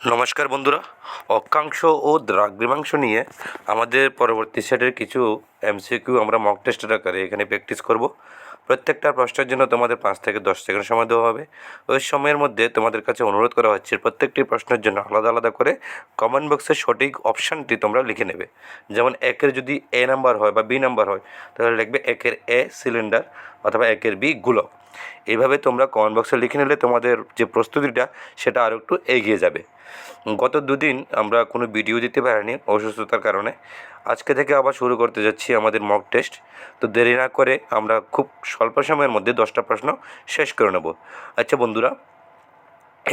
নমস্কার বন্ধুরা। অক্ষাংশ ও দ্রাঘিমাংশ নিয়ে আমাদের পরবর্তী সেটের কিছু এমসিকিউ আমরা মক টেস্টের আকারে এখানে প্র্যাকটিস করব। প্রত্যেকটা প্রশ্নের জন্য তোমাদের পাঁচ থেকে দশ সেকেন্ড সময় দেওয়া হবে। ওই সময়ের মধ্যে তোমাদের কাছে অনুরোধ করা হচ্ছে প্রত্যেকটি প্রশ্নের জন্য আলাদা আলাদা করে কমেন্ট বক্সে সঠিক অপশানটি তোমরা লিখে নেবে। যেমন একের যদি এ নাম্বার হয় বা বি নাম্বার হয়, তাহলে লিখবে একের এ সিলিন্ডার অথবা একের বি গুলক। এইভাবে তোমরা কমেন্ট বক্সে লিখে নিলে তোমাদের যে প্রস্তুতিটা সেটা আরও একটু এগিয়ে যাবে। গত দুদিন আমরা কোনো ভিডিও দিতে পারিনি অসুস্থতার কারণে। আজকে থেকে আবার শুরু করতে যাচ্ছি আমাদের মক টেস্ট তো দেরি না করে আমরা খুব স্বল্প সময়ের মধ্যে দশটা প্রশ্ন শেষ করে নেব। আচ্ছা বন্ধুরা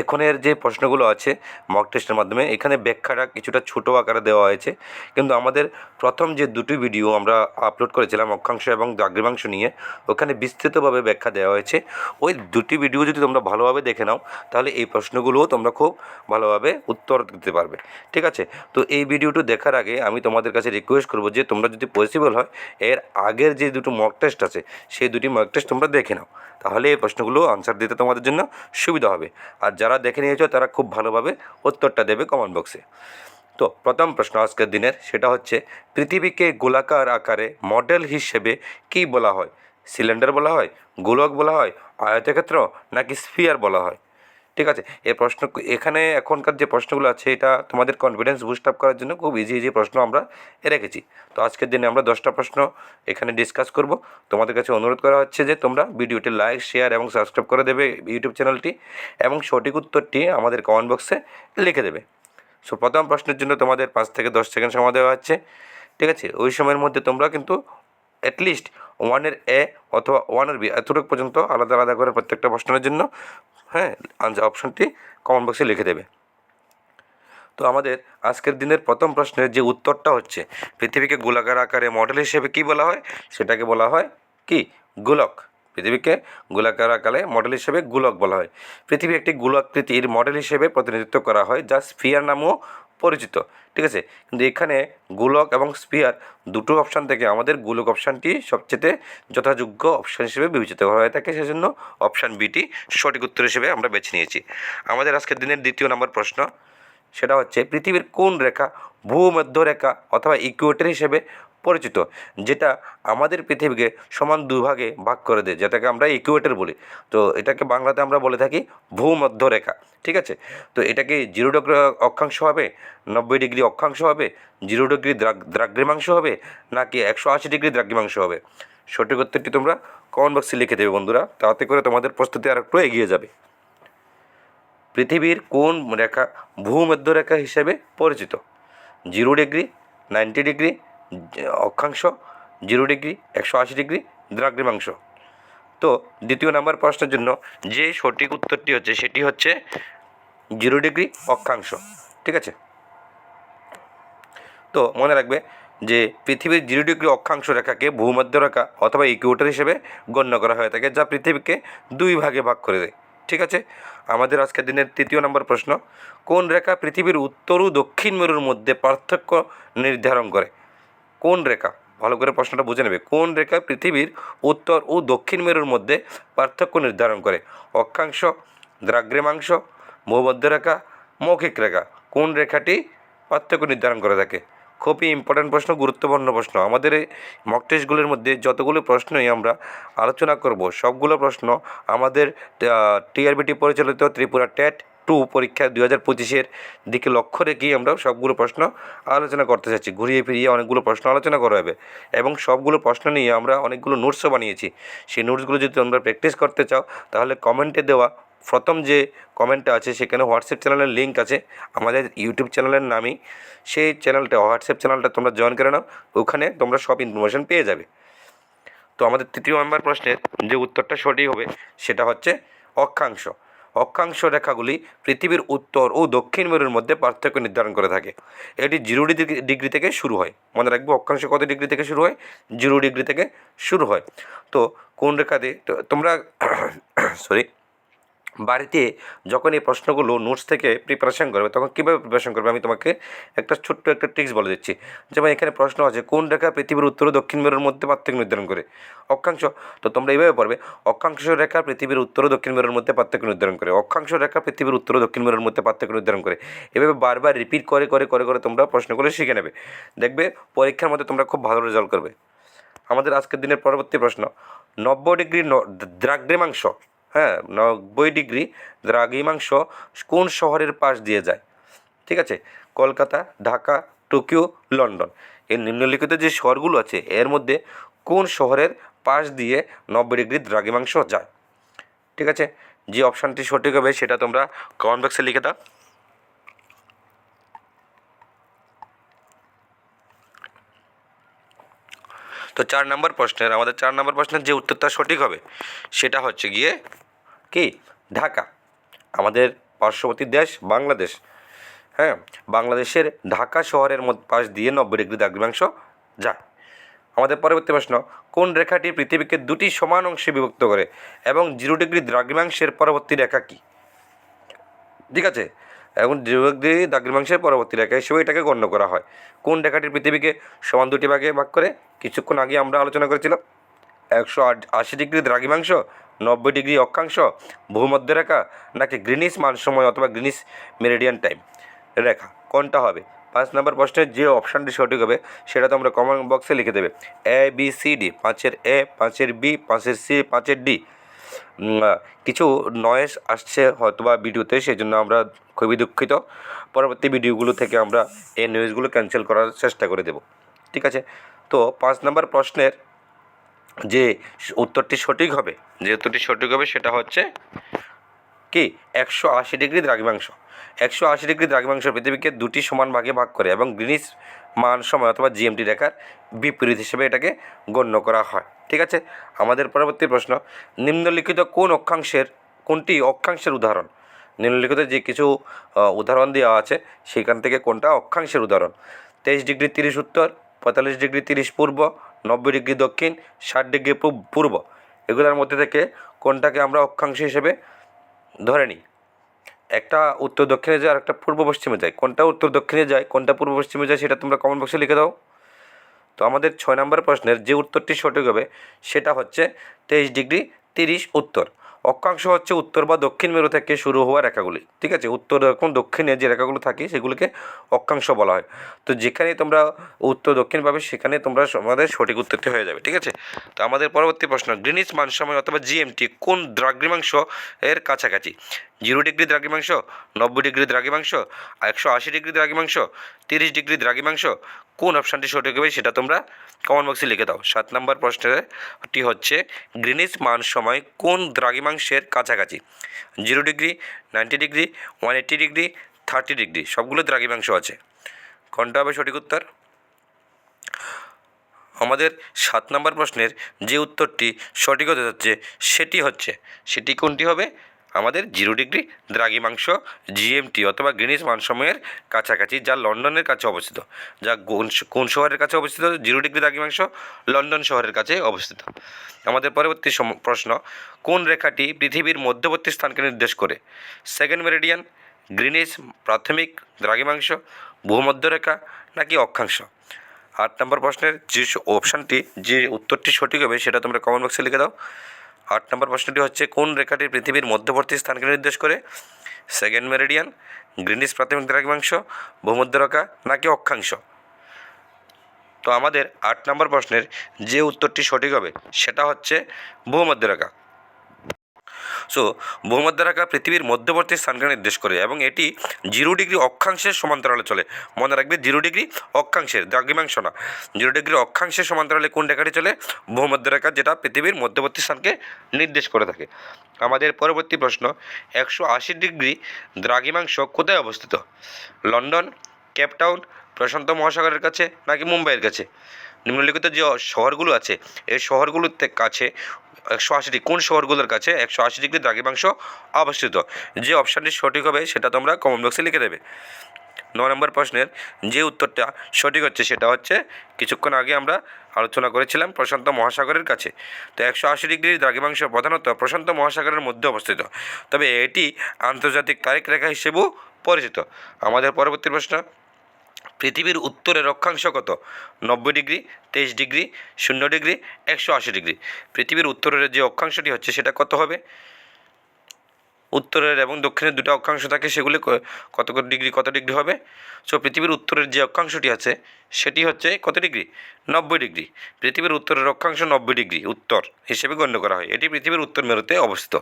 এখনের যে প্রশ্নগুলো আছে মক টেস্টের মাধ্যমে, এখানে ব্যাখ্যাটা কিছুটা ছোটো আকারে দেওয়া হয়েছে। কিন্তু আমাদের প্রথম যে দুটি ভিডিও আমরা আপলোড করেছিলাম, অক্ষাংশ এবং দ্রাঘিমাংশ নিয়ে, ওখানে বিস্তৃতভাবে ব্যাখ্যা দেওয়া হয়েছে। ওই দুটি ভিডিও যদি তোমরা ভালোভাবে দেখে নাও, তাহলে এই প্রশ্নগুলোও তোমরা খুব ভালোভাবে উত্তর দিতে পারবে। ঠিক আছে? তো এই ভিডিওটি দেখার আগে আমি তোমাদের কাছে রিকোয়েস্ট করব যে তোমরা যদি পসিবল হয়, এর আগের যে দুটো মক টেস্ট আছে, সেই দুটি মক টেস্ট তোমরা দেখে নাও। তাহলে এই প্রশ্নগুলো আনসার দিতে তোমাদের জন্য সুবিধা হবে। আর যারা দেখে নিয়েছো তারা খুব ভালোভাবে উত্তরটা দেবে কমেন্ট বক্সে তো প্রথম প্রশ্ন আজকের দিনের, সেটা হচ্ছে, পৃথিবীকে গোলাকার আকারে মডেল হিসেবে কি বলা হয়? সিলিন্ডার বলা হয়? গোলক বলা হয়? আয়তক্ষেত্র? নাকি স্ফিয়ার বলা হয়? ঠিক আছে? এই প্রশ্ন, এখানে এখনকার যে প্রশ্নগুলো আছে, এটা তোমাদের কনফিডেন্স বুস্ট আপ করার জন্য খুব ইজি ইজি প্রশ্ন আমরা রেখেছি। তো আজকের দিনে আমরা দশটা প্রশ্ন এখানে ডিসকাস করব। তোমাদের কাছে অনুরোধ করা হচ্ছে যে তোমরা ভিডিওটি লাইক শেয়ার এবং সাবস্ক্রাইব করে দেবে ইউটিউব চ্যানেলটি এবং সঠিক উত্তরটি আমাদের কমেন্ট বক্সে লিখে দেবে। সো প্রথম প্রশ্নের জন্য তোমাদের পাঁচ থেকে দশ সেকেন্ড সময় দেওয়া হচ্ছে ঠিক আছে? ওই সময়ের মধ্যে তোমরা কিন্তু অ্যাটলিস্ট ওয়ানের এ অথবা ওয়ানের বি এতটুকু পর্যন্ত আলাদা আলাদা করে প্রত্যেকটা প্রশ্নের জন্য হ্যাঁ আনসার অপশনটি কমেন্ট বক্সে লিখে দেবে। তো আমাদের আজকের দিনের প্রথম প্রশ্নের যে উত্তরটা হচ্ছে, পৃথিবীকে গোলাকার আকারে মডেল হিসেবে কি বলা হয়? সেটাকে বলা হয় কি? গোলক। পৃথিবীকে গোলাকার আকারে মডেল হিসেবে গোলক বলা হয়। পৃথিবী একটি গোলাকৃতির মডেল হিসেবে প্রতিনিধিত্ব করা হয়, যা স্ফিয়ার নামেও পরিচিত, ঠিক আছে? কিন্তু এখানে গোলক এবং স্পিয়ার দুটো অপশান থেকে আমাদের গোলক অপশানটি সবচেয়ে যথাযোগ্য অপশান হিসেবে বিবেচিত করা হয়ে থাকে। সেজন্য অপশান বিটি সঠিক উত্তর হিসেবে আমরা বেছে নিয়েছি। আমাদের আজকের দিনের দ্বিতীয় নম্বর প্রশ্ন, সেটা হচ্ছে, পৃথিবীর কোন রেখা ভূমধ্য রেখা অথবা ইকুয়েটর হিসেবে পরিচিত, যেটা আমাদের পৃথিবীকে সমান দুভাগে ভাগ করে দেয়, যেটাকে আমরা ইকুয়েটর বলি। তো এটাকে বাংলাতে আমরা বলে থাকি ভূমধ্যরেখা, ঠিক আছে? তো এটাকে জিরো ডিগ্রি অক্ষাংশ হবে, নব্বই ডিগ্রি অক্ষাংশ হবে জিরো ডিগ্রি দ্রাঘিমাংশ হবে, নাকি একশো আশি ডিগ্রি দ্রাঘিমাংশ হবে? সঠিক উত্তরটি তোমরা কমেন্ট বক্সে লিখে দেবে বন্ধুরা, তাতে করে তোমাদের প্রস্তুতি আর একটু এগিয়ে যাবে। পৃথিবীর কোন রেখা ভূমধ্যরেখা হিসেবে পরিচিত? জিরো ডিগ্রি নাইনটি ডিগ্রি অক্ষাংশ জিরো ডিগ্রি, একশো আশি ডিগ্রি, দ্রাঘিমাংশ। তো দ্বিতীয় নাম্বার প্রশ্নের জন্য যে সঠিক উত্তরটি হচ্ছে সেটি হচ্ছে জিরো ডিগ্রি অক্ষাংশ। ঠিক আছে? তো মনে রাখবে যে পৃথিবীর জিরো ডিগ্রি অক্ষাংশ রেখাকে ভূমধ্য রেখা অথবা ইকুয়েটর হিসেবে গণ্য করা হয়ে থাকে, যা পৃথিবীকে দুই ভাগে ভাগ করে দেয়। ঠিক আছে? আমাদের আজকের দিনের তৃতীয় নম্বর প্রশ্ন, কোন রেখা পৃথিবীর উত্তর ও দক্ষিণ মেরুর মধ্যে পার্থক্য নির্ধারণ করে? কোন রেখা? ভালো করে প্রশ্নটা বুঝে নেবে। কোন রেখা পৃথিবীর উত্তর ও দক্ষিণ মেরুর মধ্যে পার্থক্য নির্ধারণ করে? অক্ষাংশ দ্রাগ্রেমাংশ ভূমধ্য রেখা, মৌখিক রেখা। কোন রেখাটি পার্থক্য নির্ধারণ করে থাকে? খুবই ইম্পর্ট্যান্ট প্রশ্ন, গুরুত্বপূর্ণ প্রশ্ন। আমাদের এই মক টেস্টগুলোর মধ্যে যতগুলো প্রশ্নই আমরা আলোচনা করব, সবগুলো প্রশ্ন আমাদের টিআরবিটি পরিচালিত ত্রিপুরা টেট টু পরীক্ষা দুই হাজার পঁচিশের দিকে লক্ষ্য রেখেই আমরা সবগুলো প্রশ্ন আলোচনা করতে চাচ্ছি। ঘুরিয়ে ফিরিয়ে অনেকগুলো প্রশ্ন আলোচনা করা হবে এবং সবগুলো প্রশ্ন নিয়ে আমরা অনেকগুলো নোটসও বানিয়েছি। সেই নোটসগুলো যদি তোমরা প্র্যাকটিস করতে চাও, তাহলে কমেন্টে দেওয়া প্রথম যে কমেন্টটা আছে, সেখানে হোয়াটসঅ্যাপ চ্যানেলের লিঙ্ক আছে। আমাদের ইউটিউব চ্যানেলের নামই সেই চ্যানেলটা হোয়াটসঅ্যাপ চ্যানেলটা তোমরা জয়েন করে নাও, ওখানে তোমরা সব ইনফরমেশন পেয়ে যাবে। তো আমাদের তৃতীয় নম্বর প্রশ্নের যে উত্তরটা সঠিক হবে, সেটা হচ্ছে অক্ষাংশ। অক্ষাংশ রেখাগুলি পৃথিবীর উত্তর ও দক্ষিণ মেরুর মধ্যে পার্থক্য নির্ধারণ করে থাকে। এটি জিরো ডিগ্রি থেকে শুরু হয়। মনে রাখব, অক্ষাংশ কত ডিগ্রি থেকে শুরু হয়? জিরো ডিগ্রি থেকে শুরু হয়। তো কোন রেখাতে তোমরা সরি বাড়িতে যখন এই প্রশ্নগুলো নোটস থেকে প্রিপারেশান করবে, তখন কীভাবে প্রিপারেশান করবে? আমি তোমাকে একটা ছোট্ট একটা ট্রিক্স বলে দিচ্ছি। যেমন এখানে প্রশ্ন আছে, কোন রেখা পৃথিবীর উত্তর ও দক্ষিণ মেরুর মধ্যে পার্থক্য নির্ধারণ করে? অক্ষাংশ। তো তোমরা এইভাবে পড়বে, অক্ষাংশ রেখা পৃথিবীর উত্তর ও দক্ষিণ মেরুর মধ্যে পার্থক্য নির্ধারণ করে। অক্ষাংশ রেখা পৃথিবীর উত্তর ও দক্ষিণ মেরুর মধ্যে পার্থক্য নির্ধারণ করে। এভাবে বারবার রিপিট করে করে করে করে তোমরা প্রশ্নগুলো শিখে নেবে। দেখবে, পরীক্ষার মধ্যে তোমরা খুব ভালো রেজাল্ট করবে। আমাদের আজকের দিনের পরবর্তী প্রশ্ন, নব্বই ডিগ্রি দ্রাঘিমাংশ হ্যাঁ নব্বই ডিগ্রি দ্রাঘিমাংশ কোন শহরের পাশ দিয়ে যায়? ঠিক আছে, কলকাতা, ঢাকা, টোকিও, লন্ডন। এই নিম্নলিখিত যে শহরগুলো আছে, এর মধ্যে কোন শহরের পাশ দিয়ে নব্বই ডিগ্রি দ্রাঘিমাংশ যায়? ঠিক আছে, যে অপশানটি সঠিক হবে সেটা তোমরা কমেন্ট বক্সে লিখে দাও। তো চার নম্বর প্রশ্নের, আমাদের চার নম্বর প্রশ্নের যে উত্তরটা সঠিক হবে, সেটা হচ্ছে গিয়ে কি? ঢাকা। আমাদের পার্শ্ববর্তী দেশ বাংলাদেশ। হ্যাঁ বাংলাদেশের ঢাকা শহরের মধ্য পাশ দিয়ে নব্বই ডিগ্রি দ্রাঘিমাংশ যায়। আমাদের পরবর্তী প্রশ্ন, কোন রেখাটি পৃথিবীকে দুটি সমান অংশে বিভক্ত করে এবং জিরো ডিগ্রি দ্রাঘিমাংশের পরবর্তী রেখা কী? ঠিক আছে? এখন জিরো ডিগ্রি দ্রাঘিমাংশের পরবর্তী রেখা হিসেবে এটাকে গণ্য করা হয়। কোন রেখাটির পৃথিবীকে সমান দুটি ভাগে ভাগ করে? কিছুক্ষণ আগে আমরা আলোচনা করেছিলাম, একশো আশি ডিগ্রি দ্রাঘিমাংশ নব্বই ডিগ্রি অক্ষাংশ ভূমধ্যরেখা নাকি গ্রিনিস মান সময় অথবা গ্রিনিস মেরিডিয়ান টাইম রেখা? কোনটা হবে? পাঁচ নম্বর প্রশ্নের যে অপশানটি সঠিক হবে, সেটা তোমরা কমেন্ট বক্সে লিখে দেবে। এ বি সি ডি পাঁচের এ পাঁচের বি পাঁচের সি পাঁচের ডি কিছু নয়েস আসছে হয়তো বা ভিডিওতে সেই জন্য আমরা খুবই দুঃখিত। পরবর্তী ভিডিওগুলো থেকে আমরা এই নিউজগুলো ক্যান্সেল করার চেষ্টা করে দেব। ঠিক আছে? তো পাঁচ নম্বর প্রশ্নের যে উত্তরটি সঠিক হবে, যে উত্তরটি সঠিক হবে সেটা হচ্ছে কি? একশো আশি ডিগ্রি দ্রাঘিমাংশ। একশো আশি ডিগ্রি দ্রাঘিমাংশ পৃথিবীকে দুটি সমান ভাগে ভাগ করে এবং গ্রিনিস মান সময় অথবা জিএমটি রেখার বিপরীত হিসেবে এটাকে গণ্য করা হয়। ঠিক আছে? আমাদের পরবর্তী প্রশ্ন, নিম্নলিখিত কোন অক্ষাংশের, কোনটি অক্ষাংশের উদাহরণ? নিম্নলিখিত যে কিছু উদাহরণ দেওয়া আছে সেখান থেকে কোনটা অক্ষাংশের উদাহরণ? তেইশ ডিগ্রি তিরিশ উত্তর, পঁয়তাল্লিশ ডিগ্রি তিরিশ পূর্ব, নব্বই ডিগ্রি দক্ষিণ, ষাট ডিগ্রি পূর্ব। এগুলোর মধ্যে থেকে কোনটাকে আমরা অক্ষাংশ হিসেবে ধরে নিই, একটা উত্তর দক্ষিণে যায় আর একটা পূর্ব পশ্চিমে যায়। কোনটা উত্তর দক্ষিণে যায়, কোনটা পূর্ব পশ্চিমে যায় সেটা তোমরা কমেন্ট বক্সে লিখে দাও। তো আমাদের ছয় নম্বর প্রশ্নের যে উত্তরটি সঠিক হবে, সেটা হচ্ছে তেইশ ডিগ্রি তিরিশ উত্তর। অক্ষাংশ হচ্ছে উত্তর বা দক্ষিণ মেরু থেকে শুরু হওয়া রেখাগুলি। ঠিক আছে? উত্তর এবং দক্ষিণে যে রেখাগুলো থাকে সেগুলিকে অক্ষাংশ বলা হয়। তো যেখানে তোমরা উত্তর দক্ষিণ পাবে সেখানে তোমরা আমাদের সঠিক উত্তরটি হয়ে যাবে। ঠিক আছে? তো আমাদের পরবর্তী প্রশ্ন গ্রিনিস মানসময় অথবা জিএমটি কোন দ্রাগ্রিমাংশ এর কাছাকাছি? জিরো ডিগ্রি দ্রাঘিমাংশ, নব্বই ডিগ্রি দ্রাঘিমাংশ, একশো আশি ডিগ্রি দ্রাঘিমাংশ, তিরিশ ডিগ্রি দ্রাঘিমাংশ, কোন অপশানটি সঠিক হবে সেটা তোমরা কমেন্ট বক্সে লিখে দাও। সাত নম্বর প্রশ্নটি হচ্ছে গ্রিনিস মান সময় কোন দ্রাঘিমাংশের কাছাকাছি? Zero degree, ninety degree, one eighty degree, thirty degree, সবগুলো দ্রাঘিমাংশ আছে। কোনটা হবে সঠিক উত্তর? আমাদের সাত নম্বর প্রশ্নের যে উত্তরটি সঠিক হতে যাচ্ছে, সেটি হচ্ছে, সেটি কোনটি হবে? আমাদের জিরো ডিগ্রি দ্রাঘিমাংশ জিএমটি অথবা গ্রিনিস মানসময়ের কাছাকাছি, যা লন্ডনের কাছে অবস্থিত। যা কোন শহরের কাছে অবস্থিত? জিরো ডিগ্রি দ্রাঘিমাংশ লন্ডন শহরের কাছে অবস্থিত। আমাদের পরবর্তী প্রশ্ন, কোন রেখাটি পৃথিবীর মধ্যবর্তী স্থানকে নির্দেশ করে? সেকেন্ড মেরিডিয়ান গ্রিনিস প্রাথমিক দ্রাঘিমাংশ ভূমধ্যরেখা নাকি অক্ষাংশ? আট নম্বর প্রশ্নের যে অপশানটি যে উত্তরটি সঠিক হবে, সেটা তোমরা কমেন্ট বক্সে লিখে দাও। আট নম্বর প্রশ্নটি হচ্ছে, কোন রেখাটি পৃথিবীর মধ্যবর্তী স্থানকে নির্দেশ করে? সেকেন্ড মেরিডিয়ান, গ্রিনিস প্রাথমিক দ্রাঘিমাংশ, ভূমধ্যরেখা নাকি অক্ষাংশ? তো আমাদের আট নম্বর প্রশ্নের যে উত্তরটি সঠিক হবে, সেটা হচ্ছে ভূমধ্যরেখা। সো ভূমধ্যরেখা পৃথিবীর মধ্যবর্তী স্থানকে নির্দেশ করে এবং এটি জিরো ডিগ্রি অক্ষাংশের সমান্তরালে চলে। মনে রাখবে জিরো ডিগ্রি অক্ষাংশের দ্রাঘিমাংশ না জিরো ডিগ্রি অক্ষাংশের সমান্তরালে কোন রেখাটি চলে? ভূমধ্যরেখা যেটা পৃথিবীর মধ্যবর্তী স্থানকে নির্দেশ করে থাকে। আমাদের পরবর্তী প্রশ্ন, একশো আশি ডিগ্রি দ্রাঘিমাংশ কোথায় অবস্থিত? লন্ডন কেপটাউন প্রশান্ত মহাসাগরের কাছে নাকি মুম্বাইয়ের কাছে? নিম্নলিখিত যে শহরগুলো আছে, এই শহরগুলোর কাছে একশো আশি কোন শহরগুলোর কাছে একশো আশি ডিগ্রি দ্রাঘিমাংশ অবস্থিত? যে অপশানটি সঠিক হবে সেটা তোমরা কমেন্ট বক্সে লিখে দেবে। ন নম্বর প্রশ্নের যে উত্তরটা সঠিক হচ্ছে সেটা হচ্ছে, কিছুক্ষণ আগে আমরা আলোচনা করেছিলাম প্রশান্ত মহাসাগরের কাছে। তো একশো আশি ডিগ্রির দ্রাঘিমাংশ প্রধানত প্রশান্ত মহাসাগরের মধ্যে অবস্থিত। তবে এটি আন্তর্জাতিক তারিখ রেখা হিসেবেও পরিচিত। আমাদের পরবর্তী প্রশ্ন পৃথিবীর উত্তরের অক্ষাংশ কত? নব্বই ডিগ্রি, তেইশ ডিগ্রি, শূন্য ডিগ্রি, একশো আশি ডিগ্রি। পৃথিবীর উত্তরের যে অক্ষাংশটি হচ্ছে সেটা কত হবে? উত্তরের এবং দক্ষিণের দুটো অক্ষাংশ থাকে, সেগুলি কত কত ডিগ্রি কত ডিগ্রি হবে? সো পৃথিবীর উত্তরের যে অক্ষাংশটি আছে, সেটি হচ্ছে কত ডিগ্রি? নব্বই ডিগ্রি। পৃথিবীর উত্তরের অক্ষাংশ নব্বই ডিগ্রি, উত্তর হিসেবে গণ্য করা হয়। এটি পৃথিবীর উত্তর মেরুতে অবস্থিত।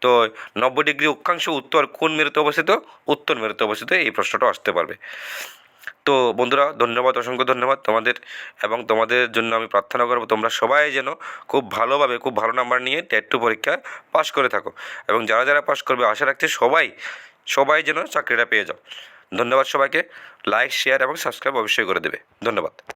তো, নব্বই ডিগ্রি অক্ষাংশ উত্তর কোন মেরুতে অবস্থিত? উত্তর মেরুতে অবস্থিত, এই প্রশ্নটা আসতে পারবে। তো বন্ধুরা, ধন্যবাদ, অসংখ্য ধন্যবাদ তোমাদের এবং তোমাদের জন্য আমি প্রার্থনা করব তোমরা সবাই যেন খুব ভালোভাবে, খুব ভালো নাম্বার নিয়ে টেট টু পরীক্ষা পাশ করে থাকো এবং যারা যারা পাশ করবে, আশা রাখছি সবাই সবাই যেন চাকরিটা পেয়ে যাও। ধন্যবাদ সবাইকে। লাইক শেয়ার এবং সাবস্ক্রাইব অবশ্যই করে দেবে। ধন্যবাদ।